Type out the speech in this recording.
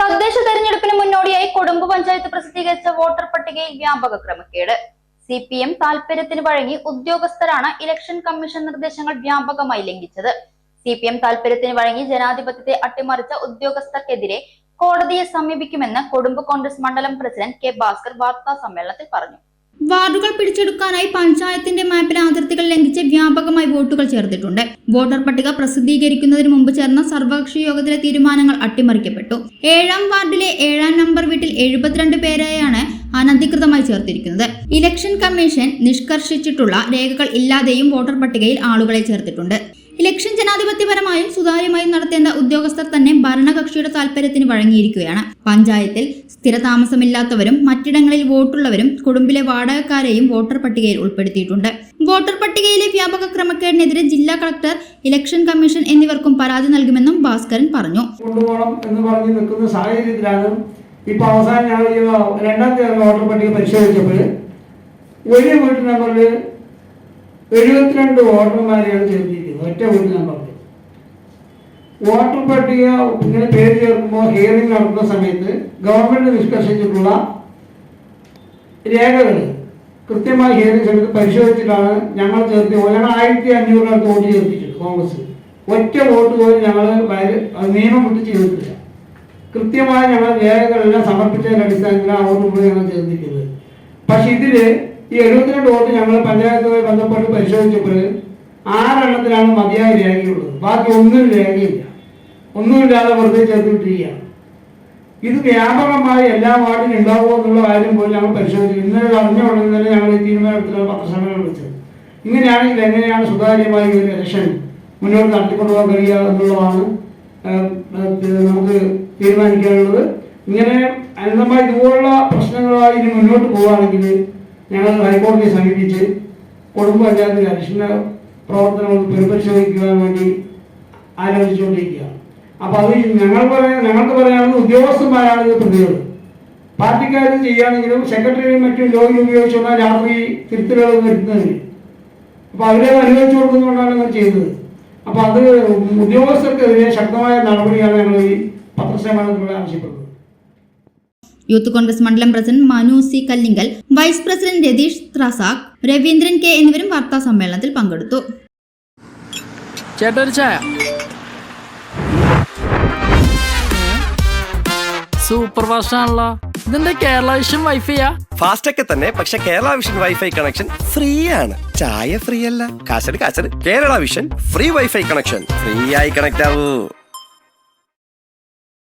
തദ്ദേശ തെരഞ്ഞെടുപ്പിന് മുന്നോടിയായി കൊടുമ്പ് പഞ്ചായത്ത് പ്രസിദ്ധീകരിച്ച വോട്ടർ പട്ടികയിൽ വ്യാപക ക്രമക്കേട്. സി പി എം താൽപര്യത്തിന് വഴങ്ങി ഉദ്യോഗസ്ഥരാണ് ഇലക്ഷൻ കമ്മീഷൻ നിർദ്ദേശങ്ങൾ വ്യാപകമായി ലംഘിച്ചത്. സി പി എം താൽപര്യത്തിന് വഴങ്ങി ജനാധിപത്യത്തെ അട്ടിമറിച്ച ഉദ്യോഗസ്ഥർക്കെതിരെ കോടതിയെ സമീപിക്കുമെന്ന് കൊടുമ്പ് കോൺഗ്രസ് മണ്ഡലം പ്രസിഡന്റ് കെ ഭാസ്കർ വാർത്താ സമ്മേളനത്തിൽ പറഞ്ഞു. വാർഡുകൾ പിടിച്ചെടുക്കാനായി പഞ്ചായത്തിന്റെ മാപ്പിലെ അതിർത്തികൾ ലംഘിച്ച് വ്യാപകമായി വോട്ടുകൾ ചേർത്തിട്ടുണ്ട്. വോട്ടർ പട്ടിക പ്രസിദ്ധീകരിക്കുന്നതിന് മുമ്പ് ചേർന്ന സർവകക്ഷി യോഗത്തിലെ തീരുമാനങ്ങൾ അട്ടിമറിക്കപ്പെട്ടു. ഏഴാം വാർഡിലെ ഏഴാം നമ്പർ വീട്ടിൽ എഴുപത്തിരണ്ട് പേരെയാണ് അനധികൃതമായി ചേർത്തിരിക്കുന്നത്. ഇലക്ഷൻ കമ്മീഷൻ നിഷ്കർഷിച്ചിട്ടുള്ള രേഖകൾ ഇല്ലാതെയും വോട്ടർ പട്ടികയിൽ ആളുകളെ ചേർത്തിട്ടുണ്ട്. ഇലക്ഷൻ ജനാധിപത്യപരമായും സുതാര്യമായും നടത്തേണ്ട ഉദ്യോഗസ്ഥർ തന്നെ ഭരണകക്ഷിയുടെ താൽപര്യത്തിന് വഴങ്ങിയിരിക്കുകയാണ്. പഞ്ചായത്തിൽ സ്ഥിരതാമസമില്ലാത്തവരും മറ്റിടങ്ങളിൽ വോട്ടുള്ളവരും കുടുംബിലെ വാടകക്കാരെയും വോട്ടർ പട്ടികയിൽ ഉൾപ്പെടുത്തിയിട്ടുണ്ട്. വോട്ടർ പട്ടികയിലെ വ്യാപക ക്രമക്കേടിനെതിരെ ജില്ലാ കളക്ടർ ഇലക്ഷൻ കമ്മീഷൻ എന്നിവർക്കും പരാതി നൽകുമെന്നും ഭാസ്കരൻ പറഞ്ഞു. എന്ന് പറഞ്ഞു നിൽക്കുന്ന സാഹചര്യത്തിലാണ് ഇപ്പൊ അവസാനം ഞങ്ങൾ രണ്ടാം തീയതി വോട്ടർ പട്ടിക പരിശോധിച്ചപ്പോൾ ഒരു വീട്ടു നമ്പറിൽ എഴുപത്തിരണ്ട് വോട്ടർമാരെയാണ് ചേർത്തിരിക്കുന്നത്. ഒറ്റ വീട്ടു നമ്പറിൽ. വോട്ടർ പട്ടിക ഇങ്ങനെ പേര് ചേർക്കുമ്പോൾ ഹിയറിംഗ് നടത്തുന്ന സമയത്ത് ഗവൺമെന്റ് നിഷ്കർഷിച്ചിട്ടുള്ള രേഖകൾ കൃത്യമായി ഹിയറിംഗ് സമയത്ത് പരിശോധിച്ചിട്ടാണ് ഞങ്ങൾ ചേർത്തി ഞങ്ങൾ ആയിരത്തി അഞ്ഞൂറിനടുത്ത് വോട്ട് ചേർത്തിട്ടുണ്ട് കോൺഗ്രസ്. ഒറ്റ വോട്ട് പോലും ഞങ്ങൾ നിയമം വിട്ട് ചെയ്തിട്ടില്ല. കൃത്യമായി ഞങ്ങൾ രേഖകളെല്ലാം സമർപ്പിച്ചതിന്റെ അടിസ്ഥാനത്തിലാണ് വോട്ട് മുഴുവൻ ഞങ്ങൾ ചേർന്നിരിക്കുന്നത്. പക്ഷെ ഇതിൽ ഈ എഴുപത്തിരണ്ട് വോട്ട് ഞങ്ങൾ പഞ്ചായത്തുമായി ബന്ധപ്പെട്ട് പരിശോധിച്ചപ്പോൾ ആറെണ്ണത്തിലാണ് മതിയായ രേഖയുള്ളത്. ബാക്കി ഒന്നും രേഖയില്ല. ഒന്നുമില്ലാതെ വെറുതെ ചേർത്തിട്ടിരിക്കുകയാണ് ഇത് വ്യാപകമായി എല്ലാ വാർഡിലും ഉണ്ടാവുമോ എന്നുള്ള കാര്യം പോലും ഞങ്ങൾ പരിശോധിക്കും ഇന്നലെ അറിഞ്ഞ ഉടനെ തന്നെ ഞങ്ങൾ ഈ തീരുമാനത്തിലുള്ള പത്രസമ്മേളനം വിളിച്ചത്. ഇങ്ങനെയാണെങ്കിൽ എങ്ങനെയാണ് സുതാര്യമായി ഒരു ഇലക്ഷൻ മുന്നോട്ട് നടത്തിക്കൊണ്ടുപോകാൻ കഴിയുക എന്നുള്ളതാണ് നമുക്ക് തീരുമാനിക്കാനുള്ളത്. ഇങ്ങനെ അനന്തമായി ഇതുപോലുള്ള പ്രശ്നങ്ങളായി ഇനി മുന്നോട്ട് പോവുകയാണെങ്കിൽ ഞങ്ങൾ ഹൈക്കോടതിയെ സമീപിച്ച് കുടുംബ പഞ്ചായത്തിൽ അഡീഷണൽ പ്രവർത്തനങ്ങൾ പുനഃപരിശോധിക്കുവാൻ വേണ്ടി ആലോചിച്ചുകൊണ്ടിരിക്കുകയാണ് അപ്പൊ അത് ഞങ്ങൾ പറയാൻ ഞങ്ങൾക്ക് പറയാനുള്ള ഉദ്യോഗസ്ഥന്മാരാണ് ഇത് പ്രതികൾ പാർട്ടിക്കാരും ചെയ്യുകയാണെങ്കിലും സെക്രട്ടറിയും മറ്റും ജോലി ഉപയോഗിച്ചുള്ള രാത്രി തിരുത്തലുകൾ വരുത്തുന്നതിന് അപ്പൊ അവരെ അനുവദിച്ചു കൊടുക്കുന്നതുകൊണ്ടാണ് ഞങ്ങൾ ചെയ്തത് അപ്പൊ അത് ഉദ്യോഗസ്ഥർക്കെതിരെ ശക്തമായ നടപടിയാണ് ഞങ്ങൾ ഈ പത്രസമ്മേളനത്തിലൂടെ ആവശ്യപ്പെടുന്നത്. യൂത്ത് കോൺഗ്രസ് മണ്ഡലം president Manu C Kallinkal vice president Ratheesh Thrasakh Raveendran K എന്നിവരും വാർത്താ സമ്മേളനത്തിൽ പങ്കെടുത്തു. സൂപ്പർ ഫാസ്റ്റ് ആണല്ലോ ഇതെന്താ കേരള വിഷൻ വൈഫൈയാ ഫാസ്റ്റ് ഒക്കെ തന്നെ പക്ഷെ Kerala Vision wifi connection free ആണ് ചായ ഫ്രീ അല്ല കാശട് കാശട്. Kerala Vision free wifi connection. Free ആയി കണക്ട് ആവൂ